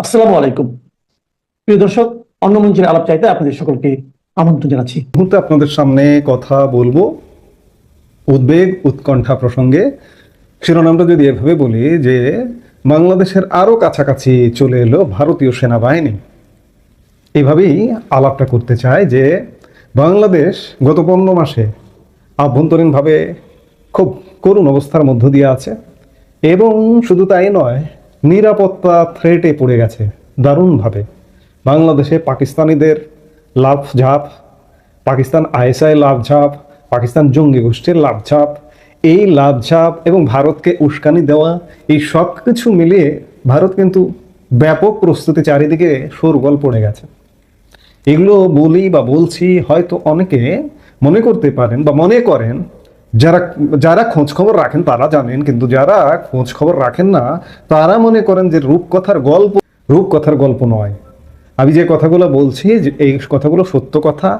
আসসালামু আলাইকুম। প্রিয় দর্শক, অন্য মঞ্চের আলাপ চাইতে আপনাদের সকলকে আমন্ত্রণ জানাচ্ছি। মুহূর্তে আপনাদের সামনে কথা বলব উদ্বেগ, উৎকণ্ঠা প্রসঙ্গে। শিরোনামটা যদি এভাবে বলি যে, বাংলাদেশের আরও কাছাকাছি চলে এলো ভারতীয় সেনাবাহিনী। এইভাবেই আলাপটা করতে চায় যে, বাংলাদেশ গত পনেরো মাসে আভ্যন্তরীণভাবে খুব করুণ অবস্থার মধ্য দিয়ে আছে। এবং শুধু তাই নয় নিরাপত্তা থ্রেটে পড়ে গেছে দারুণভাবে। বাংলাদেশে পাকিস্তানিদের লাভঝাপ পাকিস্তান আইএসআই লাভঝাপ পাকিস্তান জঙ্গি গোষ্ঠীর লাভঝাপ এই লাভঝাপ এবং ভারতকে উস্কানি দেওয়া, এই সব কিছু মিলিয়ে ভারত কিন্তু ব্যাপক প্রস্তুতি চারিদিকে শোরগোল পড়ে গেছে। এগুলো বলি বা বলছি হয়তো অনেকে মনে করতে পারেন বা মনে করেন যারা যারা খোঁজ খবর রাখেন, তারা জানেন, কিন্তু যারা খোঁজ খবর রাখেন না, তারা মনে করেন যে রূপকথার গল্প রূপকথার গল্প নয়। আমি যে কথাগুলো বলছি, যে এই কথাগুলো সত্য কথা,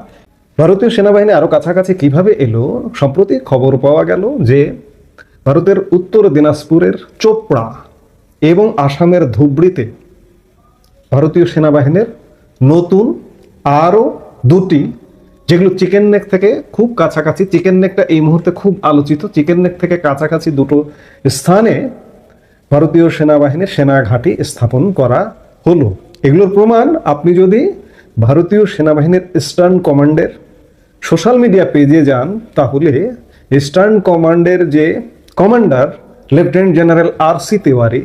ভারতীয় সেনাবাহিনী আরও কাছাকাছি কীভাবে এলো, সম্প্রতি খবর পাওয়া গেল যে ভারতের উত্তর দিনাজপুরের চোপড়া এবং আসামের ধুবড়িতে ভারতীয় সেনাবাহিনীর নতুন আরও দুটি যেগুলো চিকেন নেক থেকে খুব কাছাকাছি। চিকেন নেকটা এই মুহূর্তে খুব আলোচিত। চিকেন নেক থেকে কাছাকাছি দুটো স্থানে ভারতীয় সেনাবাহিনীর সেনা ঘাঁটি স্থাপন করা হলো। এগুলোর প্রমাণ আপনি যদি ভারতীয় সেনাবাহিনীর ইস্টার্ন কমান্ডের সোশ্যাল মিডিয়া পেজে যান, তাহলে ইস্টার্ন কমান্ডের যে commander lieutenant general R C Tewari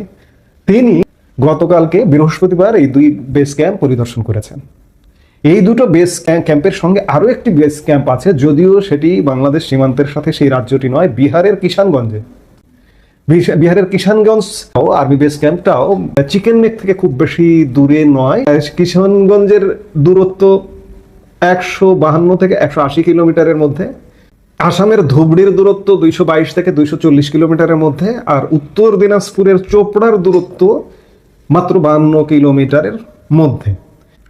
তিনি গতকালকে বৃহস্পতিবার এই দুই বেস ক্যাম্প পরিদর্শন করেছেন। এই দুটো বেস ক্যাম্পের সঙ্গে আরও একটি বেস ক্যাম্প আছে, যদিও সেটি বাংলাদেশ সীমান্তের সাথে সেই রাজ্যটি নয়, বিহারের কিষানগঞ্জে। বিহারের কিষানগঞ্জ আর্মি বেস ক্যাম্পটাও চিকেন নেক থেকে খুব বেশি দূরে নয়। কিষানগঞ্জের দূরত্ব একশো বাহান্ন থেকে একশো আশি কিলোমিটারের মধ্যে। আসামের ধুবড়ির দূরত্ব দুইশো বাইশ থেকে দুইশো চল্লিশ কিলোমিটারের মধ্যে। আর উত্তর দিনাজপুরের চোপড়ার দূরত্ব মাত্র বাহান্ন কিলোমিটারের মধ্যে।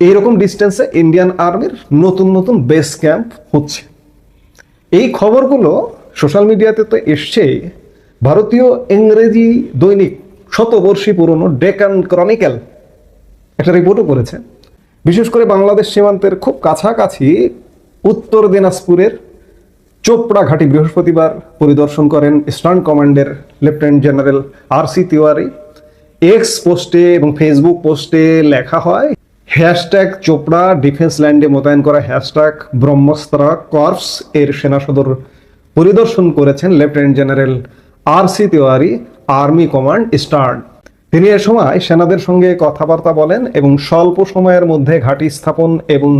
এইরকম ডিস্টেন্সে ইন্ডিয়ান আর্মির নতুন নতুন বেস ক্যাম্প হচ্ছে। এই খবরগুলো সোশ্যাল মিডিয়াতে তো এসছেই ভারতীয় ইংরেজি দৈনিক শতবর্ষী পুরনো ডেকান ক্রনিক্যাল একটা রিপোর্টও করেছে। বিশেষ করে বাংলাদেশ সীমান্তের খুব কাছাকাছি উত্তর দিনাজপুরের চোপড়া ঘাটি বৃহস্পতিবার পরিদর্শন করেন ইস্টার্ন কমান্ডের lieutenant general R C Tiwari. X পোস্টে এবং ফেসবুক পোস্টে লেখা হয় হ্যাশট্যাগ চোপড়া ডিফেন্স ল্যান্ডে মোতায়েন করা হ্যাশট্যাগ ব্রহ্মস্ত্রা কর্পস এর সেনা সদর পরিদর্শন করেছেন lieutenant general R C Tiwari, army command star তিনি এ সময় সেনাদের সঙ্গে কথাবার্তা বলেন এবং স্বল্প সময়ের মধ্যে ঘাঁটি স্থাপন এবং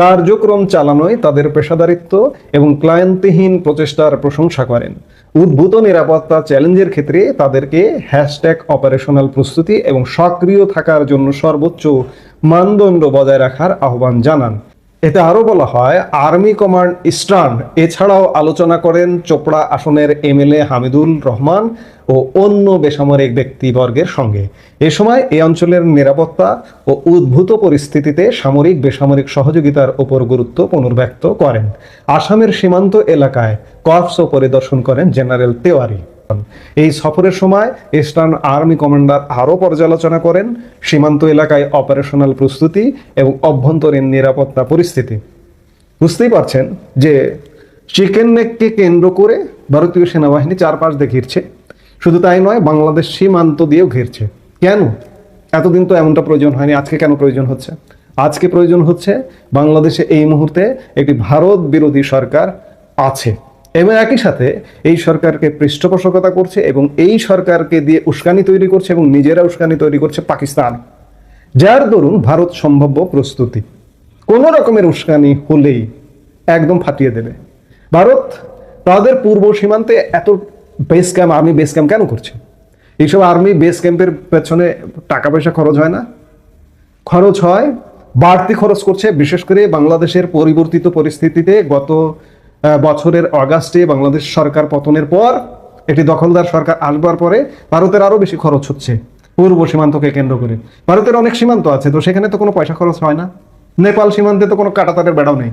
কার্যক্রম চালানোয় তাদের পেশাদারিত্ব এবং ক্লান্তিহীন প্রচেষ্টার প্রশংসা করেন। উদ্ভূত নিরাপত্তা চ্যালেঞ্জের ক্ষেত্রে তাদেরকে হ্যাশট্যাগ অপারেশনাল প্রস্তুতি এবং সক্রিয় থাকার জন্য সর্বোচ্চ মানদণ্ড বজায় রাখার আহ্বান জানান। এতে আরও বলা হয়, আর্মি কমান্ড ইস্টার্ন এছাড়াও আলোচনা করেন চোপড়া আসনের এমএলএ হামিদুল রহমান ও অন্য বেসামরিক ব্যক্তিবর্গের সঙ্গে। এ সময় এই অঞ্চলের নিরাপত্তা ও উদ্ভূত পরিস্থিতিতে সামরিক বেসামরিক সহযোগিতার উপর গুরুত্ব পুনর্ব্যক্ত করেন। আসামের সীমান্ত এলাকায় কর্পসও পরিদর্শন করেন জেনারেল তেওয়ারি। এই সফরের সময় ইস্টার্ন আর্মি কমান্ডার আরও পর্যালোচনা করেন। সীমান্ত এলাকায় অপারেশনাল প্রস্তুতি এবং অভ্যন্তরীণ নিরাপত্তা পরিস্থিতি। বুঝতেই পারছেন যে চিকেন নেককে কেন্দ্র করে ভারতীয় সেনাবাহিনী চারপাশ দিয়ে ঘিরছে। শুধু তাই নয়, বাংলাদেশ সীমান্ত দিয়েও ঘিরছে। কেন? এতদিন তো এমনটা প্রয়োজন হয়নি, আজকে কেন প্রয়োজন হচ্ছে? আজকে প্রয়োজন হচ্ছে বাংলাদেশে এই মুহূর্তে একটি ভারত বিরোধী সরকার আছে। এবং একই সাথে এই সরকারকে পৃষ্ঠপোষকতা করছে এবং এই সরকারকে দিয়ে উস্কানি তৈরি করছে এবং নিজেরা উস্কানি তৈরি করছে পাকিস্তান। যার দরুন ভারত সম্ভাব্য প্রস্তুতি। কোনো রকমের উস্কানি হলেই একদম ফাটিয়ে দেবে। ভারত তাদের পূর্ব সীমান্তে এত base camp army base camp কেন করছে? এইসব আর্মি বেস ক্যাম্পের পেছনে টাকা পয়সা খরচ হয় না? খরচ হয়, বাড়তি খরচ করছে, বিশেষ করে বাংলাদেশের পরিবর্তিত পরিস্থিতিতে গত বছরের অগাস্টে বাংলাদেশ সরকার পতনের পর একটি দখলদার সরকার আসবার পরে ভারতের আরও বেশি খরচ হচ্ছে পূর্ব সীমান্তকে কেন্দ্র করে। ভারতের অনেক সীমান্ত আছে, তো সেখানে তো কোনো পয়সা খরচ হয় না। নেপাল সীমান্তে তো কোনো কাটাতারের বেড়াও নেই।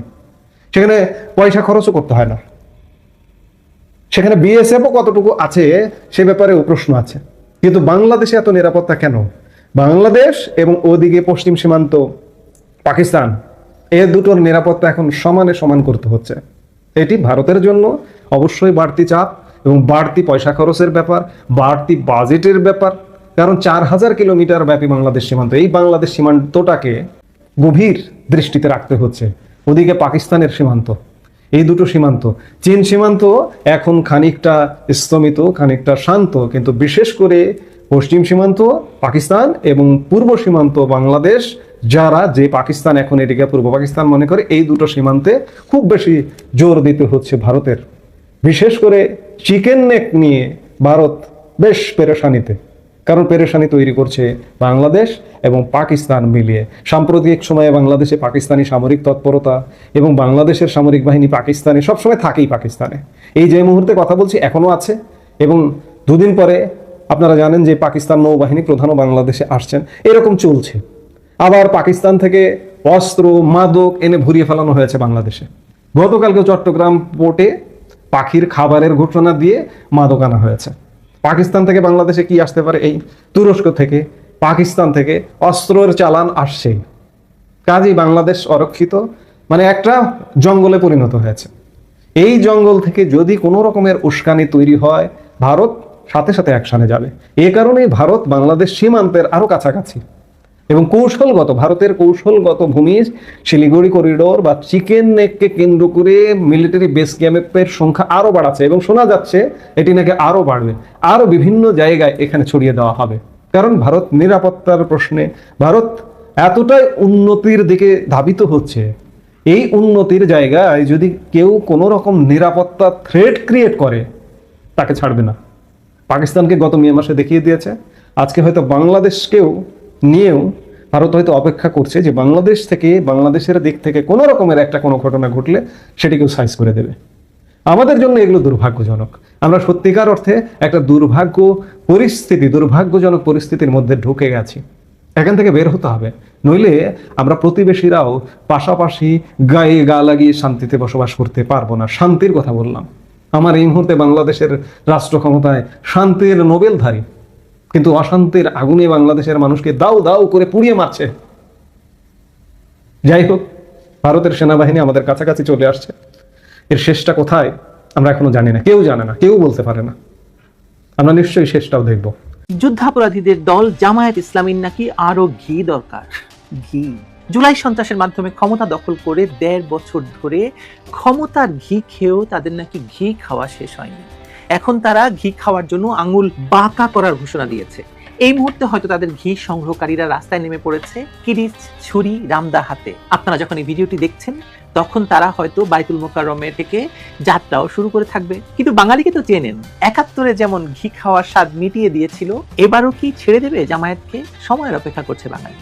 সেখানে পয়সা খরচও করতে হয় না। সেখানে বিএসএফও কতটুকু আছে সে ব্যাপারেও প্রশ্ন আছে। কিন্তু বাংলাদেশে এত নিরাপত্তা কেন? বাংলাদেশ এবং ওদিকে পশ্চিম সীমান্ত পাকিস্তান, এ দুটোর নিরাপত্তা এখন সমানে সমান করতে হচ্ছে। এটি ভারতের জন্য অবশ্যই বাড়তি চাপ এবং বাড়তি পয়সা খরচের ব্যাপার, বাড়তি বাজেটের ব্যাপার। কারণ চার হাজার কিলোমিটার ব্যাপী বাংলাদেশ সীমান্ত, এই বাংলাদেশ সীমান্তটাকে গভীর দৃষ্টিতে রাখতে হচ্ছে। ওদিকে পাকিস্তানের সীমান্ত, এই দুটো সীমান্ত। চীন সীমান্ত এখন খানিকটা স্তমিত, খানিকটা শান্ত, কিন্তু বিশেষ করে পশ্চিম সীমান্ত পাকিস্তান এবং পূর্ব সীমান্ত বাংলাদেশ যারা যে পাকিস্তান এখন এটিকে পূর্ব পাকিস্তান মনে করে, এই দুটো সীমান্তে খুব বেশি জোর দিতে হচ্ছে ভারতের। বিশেষ করে চিকেন নেক নিয়ে ভারত বেশ পেরেশানিতে, কারণ পেরেশানি তৈরি করছে বাংলাদেশ এবং পাকিস্তান মিলিয়ে। সাম্প্রতিক সময়ে বাংলাদেশে পাকিস্তানি সামরিক তৎপরতা এবং বাংলাদেশের সামরিক বাহিনী পাকিস্তানে সবসময় থাকেই পাকিস্তানে। এই যে মুহূর্তে কথা বলছি, এখনও আছে এবং দুদিন পরে আপনারা জানেন যে পাকিস্তান নৌবাহিনী প্রধানও বাংলাদেশে আসছেন। এরকম চলছে। আবার পাকিস্তান থেকে অস্ত্র, মাদক এনে ভরিয়ে ফেলানো হয়েছে বাংলাদেশে। গতকালকে চট্টগ্রাম পোর্টে পাখির খাবারের ঘোষণা দিয়ে মাদক আনা হয়েছে। পাকিস্তান থেকে বাংলাদেশে কি আসতে পারে এই তুরস্ক থেকে, পাকিস্তান থেকে অস্ত্রের চালান আসছেই। কাজেই বাংলাদেশ অরক্ষিত মানে একটা জঙ্গলে পরিণত হয়েছে। এই জঙ্গল থেকে যদি কোনো রকমের উস্কানি তৈরি হয়, ভারত সাথে সাথে অ্যাকশনে যাবে। এ কারণেই ভারত বাংলাদেশ সীমান্তের আরও কাছাকাছি। এবং কৌশলগত, ভারতের কৌশলগত ভূমি, শিলিগুড়ি করিডোর বা চিকেন নেককে কেন্দ্র করে মিলিটারি বেস ক্যাম্পের সংখ্যা আরও বাড়াচ্ছে এবং শোনা যাচ্ছে এটি নাকি আরও বাড়বে। আরও বিভিন্ন জায়গায় এখানে ছড়িয়ে দেওয়া হবে। কারণ ভারত নিরাপত্তার প্রশ্নে, ভারত এতটাই উন্নতির দিকে ধাবিত হচ্ছে। এই উন্নতির জায়গায় যদি কেউ কোনো রকম নিরাপত্তা থ্রেট ক্রিয়েট করে, তাকে ছাড়বে না। পাকিস্তানকে গত মে মাসে দেখিয়ে দিয়েছে। আজকে হয়তো বাংলাদেশকেও নিয়েও ভারত হয়তো অপেক্ষা করছে যে বাংলাদেশ থেকে, বাংলাদেশের দিক থেকে কোনো রকমের একটা কোনো ঘটনা ঘটলে সেটিকেও সাইজ করে দেবে। আমাদের জন্য এগুলো দুর্ভাগ্যজনক। আমরা সত্যিকার অর্থে একটা দুর্ভাগ্য পরিস্থিতি, দুর্ভাগ্যজনক পরিস্থিতির মধ্যে ঢুকে গেছি। এখান থেকে বের হতে হবে। নইলে আমরা প্রতিবেশীরাও পাশাপাশি গায়ে গা লাগিয়ে শান্তিতে বসবাস করতে পারব না। শান্তির কথা বললাম। আমার এই মুহূর্তে বাংলাদেশের রাষ্ট্র ক্ষমতায় শান্তির নোবেলধারী কিন্তু অশান্তির আগুনে বাংলাদেশের মানুষকে দাও দাও করে পুড়িয়ে মারছে। যাই হোক, ভারতের সেনাবাহিনী আমাদের কাছাকাছি চলে আসছে। এর শেষটা কোথায় আমরা এখনও জানি না। কেউ জানে না, কেউ বলতে পারে না। আমরা নিশ্চয়ই শেষটাও দেখব। যুদ্ধাপরাধীদের দল জামায়াত ইসলামীর নাকি আরও ঘি দরকার? ঘি। জুলাই সন্ত্রাসের মাধ্যমে ক্ষমতা দখল করে দেড় বছর ধরে ক্ষমতার ঘি খেয়েও তাদের নাকি ঘি খাওয়া শেষ হয়নি। এখন তারা ঘি খাওয়ার জন্য আঙুল বাঁকা করার ঘোষণা দিয়েছে। এই মুহূর্তে হয়তো তাদের ঘি সংগ্রহকারীরা রাস্তায় নেমে পড়েছে। কিরিচ, ছুরি রামদা হাতে। আপনারা যখন এই ভিডিওটি দেখছেন, তখন তারা হয়তো বাইতুল মোকাররমে থেকে যাত্রাও শুরু করে থাকবে। কিন্তু বাঙালিকে তো চেনেন একাত্তরে যেমন ঘি খাওয়ার স্বাদ মিটিয়ে দিয়েছিল, এবারও কি ছেড়ে দেবে জামায়াতকে? সময়ের অপেক্ষা করছে বাঙালি।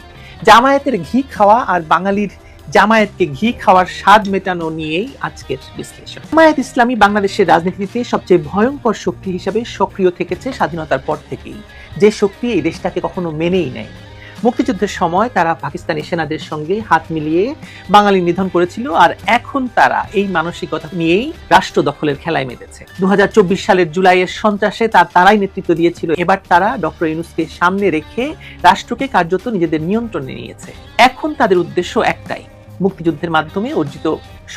জামায়াতের ঘি খাওয়া আর বাঙালির জামায়াতকে ঘি খাওয়ার স্বাদ মেটানো নিয়েই আজকের বিশ্লেষণ। জামায়াত ইসলামী বাংলাদেশের রাজনীতিতে সবচেয়ে ভয়ঙ্কর শক্তি হিসাবে সক্রিয় থেকেছে স্বাধীনতার পর থেকেই। যে শক্তি এই দেশটাকে কখনো মেনেই নেয় মুক্তিযুদ্ধের সময় তারা পাকিস্তানি সেনাদের সঙ্গে হাত মিলিয়ে বাঙালি নিধন করেছিল, আর এখন তারা এই মানসিকতা নিয়েই রাষ্ট্র দখলের খেলায় মেতেছে। দু হাজার চব্বিশ সালের জুলাইয়ের সন্ত্রাসে তার তারাই নেতৃত্ব দিয়েছিল। এবার তারা ডক্টর ইউনুসকে সামনে রেখে রাষ্ট্রকে কার্যত নিজেদের নিয়ন্ত্রণে নিয়েছে। এখন তাদের উদ্দেশ্য একটাই মুক্তিযুদ্ধের মাধ্যমে অর্জিত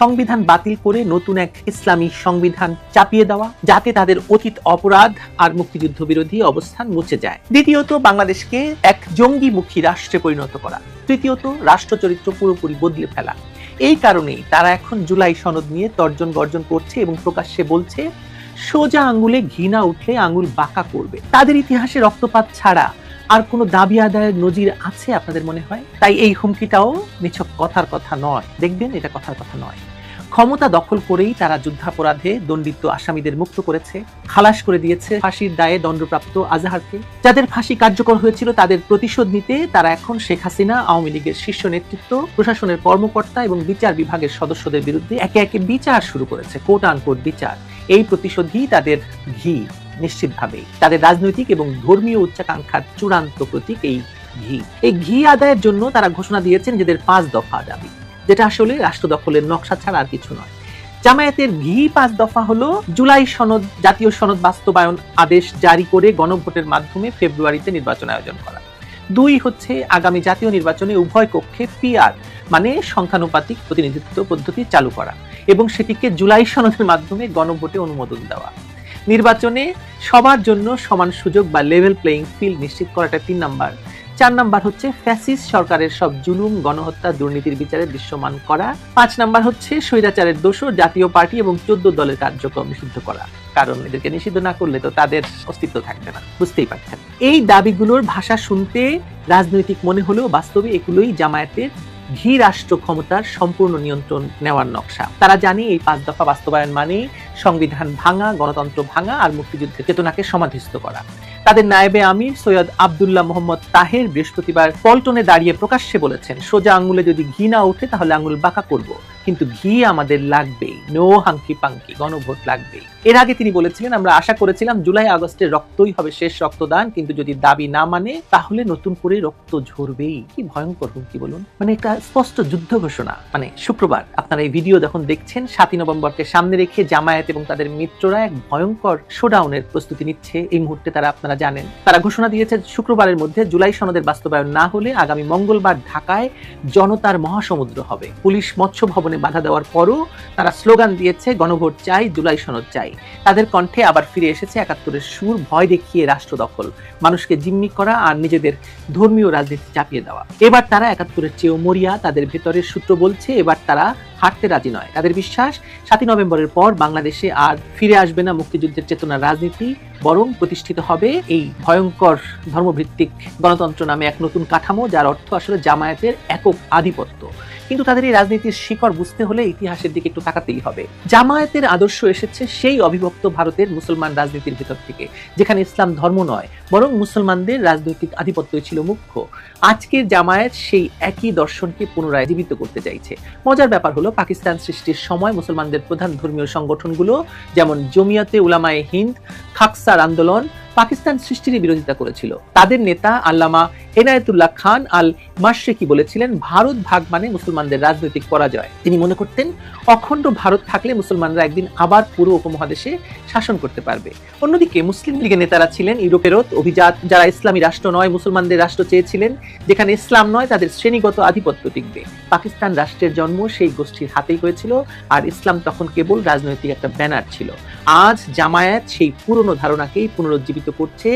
সংবিধান বাতিল করে নতুন এক ইসলামী সংবিধান চাপিয়ে দেওয়া, যাতে তাদের অতীত অপরাধ আর মুক্তিযুদ্ধ বিরোধী অবস্থান মুছে যায়। দ্বিতীয়ত, বাংলাদেশকে এক জঙ্গিমুখী রাষ্ট্রে পরিণত করা। তৃতীয়ত, রাষ্ট্রচরিত্র পুরোপুরি বদলে ফেলা। এই কারণেই তারা এখন জুলাই সনদ নিয়ে তর্জন গর্জন করছে এবং প্রকাশ্যে বলছে, সোজা আঙ্গুলে ঘৃণা উঠলে আঙ্গুল বাঁকা করবে। তাদের ইতিহাসে রক্তপাত ছাড়া আর কোনো দাবি আদায়ের নজির আছে আপনাদের মনে হয়? তাই এই হুমকিটাও নিছক কথার কথা নয়। দেখবেন এটা কথার কথা নয়। ক্ষমতা দখল করেই তারা যুদ্ধাপরাধে দণ্ডিত আসামিদের মুক্ত করেছে, খালাস করে দিয়েছে, ফাঁসির দায়ে দণ্ডপ্রাপ্ত আজাহারকে। যাদের ফাঁসি কার্যকর হয়েছিল তাদের প্রতিশোধ নিতে তারা এখন শেখ হাসিনা, আওয়ামী লীগের শীর্ষ নেতৃত্ব, প্রশাসনের কর্মকর্তা এবং বিচার বিভাগের সদস্যদের বিরুদ্ধে একে একে বিচার শুরু করেছে কোট আনকোট বিচার। এই প্রতিশোধই তাদের ঘি। নিশ্চিতভাবেই তাদের রাজনৈতিক এবং ধর্মীয় উচ্চাকাঙ্ক্ষার চূড়ান্ত প্রতীক এই ঘি। এই ঘি আদায়ের জন্য তারা ঘোষণা দিয়েছেন নিজেদের পাঁচ দফা দাবি, যেটা আসলে রাষ্ট্র দখলের নকশা ছাড়া আর কিছু নয়। জামায়াতের ঘি পাঁচ দফা হলো জুলাই সনদ, জাতীয় সনদ বাস্তবায়ন আদেশ জারি করে গণভোটের মাধ্যমে ফেব্রুয়ারিতে নির্বাচন আয়োজন করা। দুই হচ্ছে আগামী জাতীয় নির্বাচনে উভয় কক্ষে পিআর মানে সংখ্যানুপাতিক প্রতিনিধিত্ব পদ্ধতি চালু করা এবং সেটিকে জুলাই সনদের মাধ্যমে গণভোটে অনুমোদন দেওয়া। নির্বাচনে সবার জন্য সমান সুযোগ বা লেভেল প্লেইং ফিল্ড নিশ্চিত করাটা তিন নাম্বার। চার নাম্বার হচ্ছে ফ্যাসিস সরকারের সব জুলুম, গণহত্যা, দুর্নীতির বিচারে দৃশ্যমান করা। পাঁচ নাম্বার হচ্ছে স্বৈরাচারের দোষর, জাতীয় পার্টি এবং চোদ্দ দলের কার্যক্রম নিষিদ্ধ করা। কারণ এদেরকে নিষিদ্ধ না করলে তো তাদের অস্তিত্ব থাকবে না। বুঝতেই পারছেন? এই দাবিগুলোর ভাষা শুনতে রাজনৈতিক মনে হলেও বাস্তবে এগুলোই জামায়াতের ঘি রাষ্ট্র ক্ষমতার সম্পূর্ণ নিয়ন্ত্রণ নেওয়ার নকশা। তারা জানে এই পাঁচ দফা বাস্তবায়ন মানে সংবিধান ভাঙা, গণতন্ত্র ভাঙা আর মুক্তিযুদ্ধের চেতনাকে সমাধিস্থ করা। তাদের নায়েবে আমির সৈয়দ আবদুল্লাহ মোহাম্মদ তাহের বৃহস্পতিবার পল্টনে দাঁড়িয়ে প্রকাশ্যে বলেছেন, সোজা আঙ্গুলে যদি ঘি না ওঠে তাহলে আঙ্গুল বাঁকা করব। কিন্তু ঘি আমাদের লাগবেই। নো হাঙ্কি পাঙ্কি গণভোট লাগবেই। এর আগে তিনি বলেছিলেন, আমরা আশা করেছিলাম জুলাই আগস্টের রক্তই হবে শেষ রক্তদান, কিন্তু যদি দাবি না মানে তাহলে নতুন করে রক্ত ঝরবেই। কি ভয়ঙ্কর হুমকি বলুন। মানে একটা স্পষ্ট যুদ্ধ ঘোষণা। মানে শুক্রবার, আপনারা এই ভিডিও যখন দেখছেন, সাতই নভেম্বরকে সামনে রেখে জামায়াত এবং তাদের মিত্ররা এক ভয়ঙ্কর শোডাউনের প্রস্তুতি নিচ্ছে। এই মুহূর্তে তারা আপনারা জানেন। তারা ঘোষণা দিয়েছে শুক্রবারের মধ্যে জুলাই সনদের বাস্তবায়ন না হলে আগামী মঙ্গলবার ঢাকায় জনতার মহাসমুদ্র হবে। পুলিশ মৎস্য ভবনে বাধা দেওয়ার পরও তারা স্লোগান দিয়েছে, গণভোট চাই, জুলাই সনদ চাই। তাদের কণ্ঠে আবার ফিরে এসেছে একাত্তরের সুর, ভয় দেখিয়ে রাষ্ট্র দখল, মানুষকে জিম্মি করা আর নিজেদের ধর্মীয় রাজনীতি চাপিয়ে দেওয়া। এবার তারা একাত্তরের চেয়েও মরিয়া, তাদের ভেতরের সূত্র বলছে, এবার তারা হারতে রাজি নয়। তাদের বিশ্বাস, সাতই নভেম্বরের পর বাংলাদেশে আর ফিরে আসবে না মুক্তিযুদ্ধের চেতনার রাজনীতি, বরং প্রতিষ্ঠিত হবে এই ভয়ঙ্কর ধর্মভিত্তিক গণতন্ত্র নামে এক নতুন কাঠামো, যার অর্থ আসলে জামায়াতের একক আধিপত্য। কিন্তু তাদের এই রাজনীতির শিকড় বুঝতে হলে ইতিহাসের দিকে একটু তাকাতেই হবে। জামায়াতের আদর্শ এসেছে সেই অবিভক্ত ভারতের মুসলমান রাজনীতির ভিতর থেকে, যেখানে ইসলাম ধর্ম নয়, বরং মুসলমানদের রাজনৈতিক আধিপত্যই ছিল মুখ্য। আজকের জামায়াত সেই একই দর্শনকে পুনরায় জীবিত করতে চাইছে। মজার ব্যাপার হলো পাকিস্তান সৃষ্টির সময় মুসলমানদের প্রধান ধর্মীয় সংগঠনগুলো যেমন জমিয়াতে উলামায়ে হিন্দ খাকসার আন্দোলন পাকিস্তান সৃষ্টির বিরোধিতা করেছিল। তাদের নেতা আল্লামা এনায়েতুল্লাহ খান আল মাশরেকি বলেছিলেন, ভারত ভাগ মানে মুসলমানদের রাজনৈতিক পরাজয়। তিনি মনে করতেন, অখণ্ড ভারত থাকলে মুসলমানরা একদিন আবার পুরো উপমহাদেশে শাসন করতে পারবে। অন্যদিকে মুসলিম লীগের নেতারা ছিলেন ইউরোপেরও অভিজাত, যারা ইসলামী রাষ্ট্র নয়, মুসলমানদের রাষ্ট্র চেয়েছিলেন, যেখানে ইসলাম নয়, তাদের শ্রেণীগত আধিপত্য টিকবে। পাকিস্তান রাষ্ট্রের জন্ম সেই গোষ্ঠীর হাতেই হয়েছিল, আর ইসলাম তখন কেবল রাজনৈতিক একটা ব্যানার ছিল। আজ জামায়াত সেই পুরনো ধারণাকেই পুনরুজ্জীবিত করছে।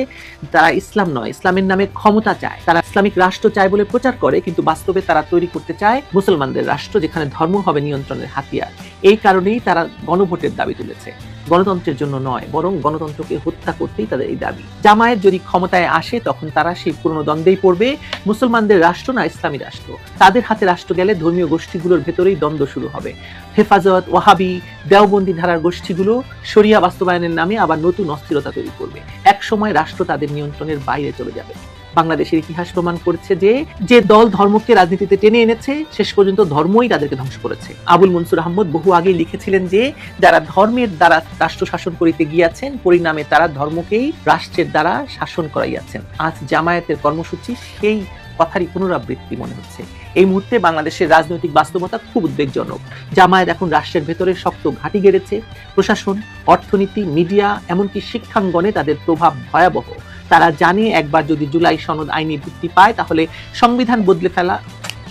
তারা ইসলাম নয়, ইসলামের নামে ক্ষমতা চায়। তারা ইসলামিক রাষ্ট্র চায় বলে প্রচার করে, কিন্তু বাস্তবে তারা তৈরি করতে চায় মুসলমানদের রাষ্ট্র, যেখানে ধর্ম হবে নিয়ন্ত্রণের হাতিয়ার। এই কারণেই তারা গণভোটের দাবি তুলেছে। গণতন্ত্রের জন্য নয়, বরং গণতন্ত্রকে হত্যা করতেই তাদের এই দাবি। জামায়াত যদি ক্ষমতায় আসে, তখন তারা সেই পুরনো দ্বন্দ্বেই পড়বে। মুসলমানদের রাষ্ট্র না ইসলামী রাষ্ট্র। তাদের হাতে রাষ্ট্র গেলে ধর্মীয় গোষ্ঠীগুলোর ভেতরেই দ্বন্দ্ব শুরু হবে। হেফাজত, ওয়াহাবি, দেওবন্দি ধারার গোষ্ঠীগুলো শরিয়া বাস্তবায়নের নামে আবার নতুন অস্থিরতা তৈরি করবে। এক সময় রাষ্ট্র তাদের নিয়ন্ত্রণের বাইরে চলে যাবে। বাংলাদেশের ইতিহাস প্রমাণ করছে যে যে দল ধর্মকে রাজনীতিতে টেনে এনেছে, শেষ পর্যন্ত ধর্মই তাদেরকে ধ্বংস করেছে। আবুল মনসুর আহমদ বহু আগে লিখেছিলেন যে, যারা ধর্মের দ্বারা রাষ্ট্র শাসন করিতে গিয়াছেন, পরিণামে তারা ধর্মকেই রাষ্ট্রের দ্বারা শাসন করাইয়াছেন। আজ জামায়াতের কর্মসূচি সেই কথারই পুনরাবৃত্তি মনে হচ্ছে। এই মুহূর্তে বাংলাদেশের রাজনৈতিক বাস্তবতা খুব উদ্বেগজনক। জামায়াত এখন রাষ্ট্রের ভেতরে শক্ত ঘাঁটি গেড়েছে। প্রশাসন, অর্থনীতি, মিডিয়া, এমনকি শিক্ষাঙ্গনে তাদের প্রভাব ভয়াবহ। তারা জানে একবার যদি জুলাই সনদ আইনি ভিত্তি পায়, তাহলে সংবিধান বদলে ফেলা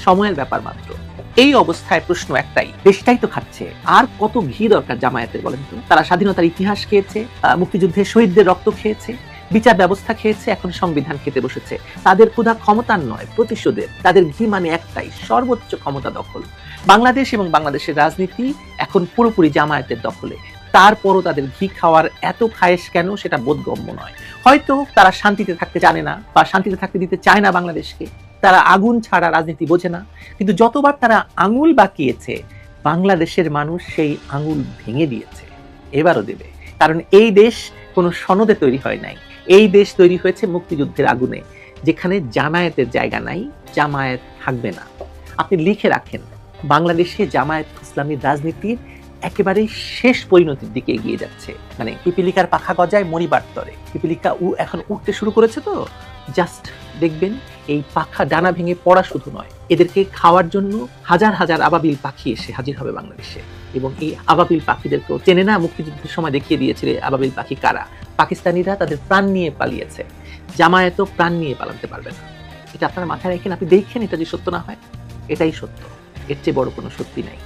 সময়ের ব্যাপার মাত্র। এই অবস্থায় প্রশ্ন একটাই, দেশটাই তো খাচ্ছে, আর কত ঘি দরকার জামায়াতের বলেন তো? তারা স্বাধীনতার ইতিহাস খেয়েছে মুক্তিযুদ্ধে শহীদদের রক্ত খেয়েছে, বিচার ব্যবস্থা খেয়েছে, এখন সংবিধান খেতে বসেছে। তাদের ক্ষুধা ক্ষমতার নয় প্রতিশোধের তাদের ঘি মানে একটাই, সর্বোচ্চ ক্ষমতা দখল। বাংলাদেশ এবং বাংলাদেশের রাজনীতি এখন পুরোপুরি জামায়াতের দখলে। তারপরও তাদের ঘি খাওয়ার এত খায়েশ কেন সেটা বোধগম্য নয়। হয়তো তারা শান্তিতে থাকতে জানে না বা শান্তিতে থাকতে দিতে চায় না বাংলাদেশকে। তারা আগুন ছাড়া রাজনীতি বোঝে না। কিন্তু যতবার তারা আঙুল বাকিয়েছে, বাংলাদেশের মানুষ সেই আঙুল ভেঙে দিয়েছে। এবারও দেবে। কারণ এই দেশ কোনো সনদে তৈরি হয় নাই। এই দেশ তৈরি হয়েছে মুক্তিযুদ্ধের আগুনে, যেখানে জামায়াতের জায়গা নাই, জামায়াত থাকবে না। আপনি লিখে রাখেন, বাংলাদেশে জামায়াত ইসলামীর রাজনীতির একেবারে শেষ পরিণতির দিকে এগিয়ে যাচ্ছে। মানে পিপিলিকার পাখা গজায় মরিবার তরে। পিপিলিকা উ এখন উঠতে শুরু করেছে তো? জাস্ট দেখবেন, এই পাখা ডানা ভেঙে পড়া শুধু নয়, এদেরকে খাওয়ার জন্য হাজার হাজার আবাবিল পাখি এসে হাজির হবে বাংলাদেশে। এবং এই আবাবিল পাখিদেরকেও চেনে না, মুক্তিযুদ্ধের সময় দেখিয়ে দিয়েছিল আবাবিল পাখি কারা। পাকিস্তানিরা তাদের প্রাণ নিয়ে পালিয়েছে। জামায়াতও প্রাণ নিয়ে পালাতে পারবে না। এটা আপনারা মাথায় রাখেন, আপনি দেখেন এটা যে সত্য না হয়, এটাই সত্য। এর চেয়ে বড় কোনো সত্যি নাই।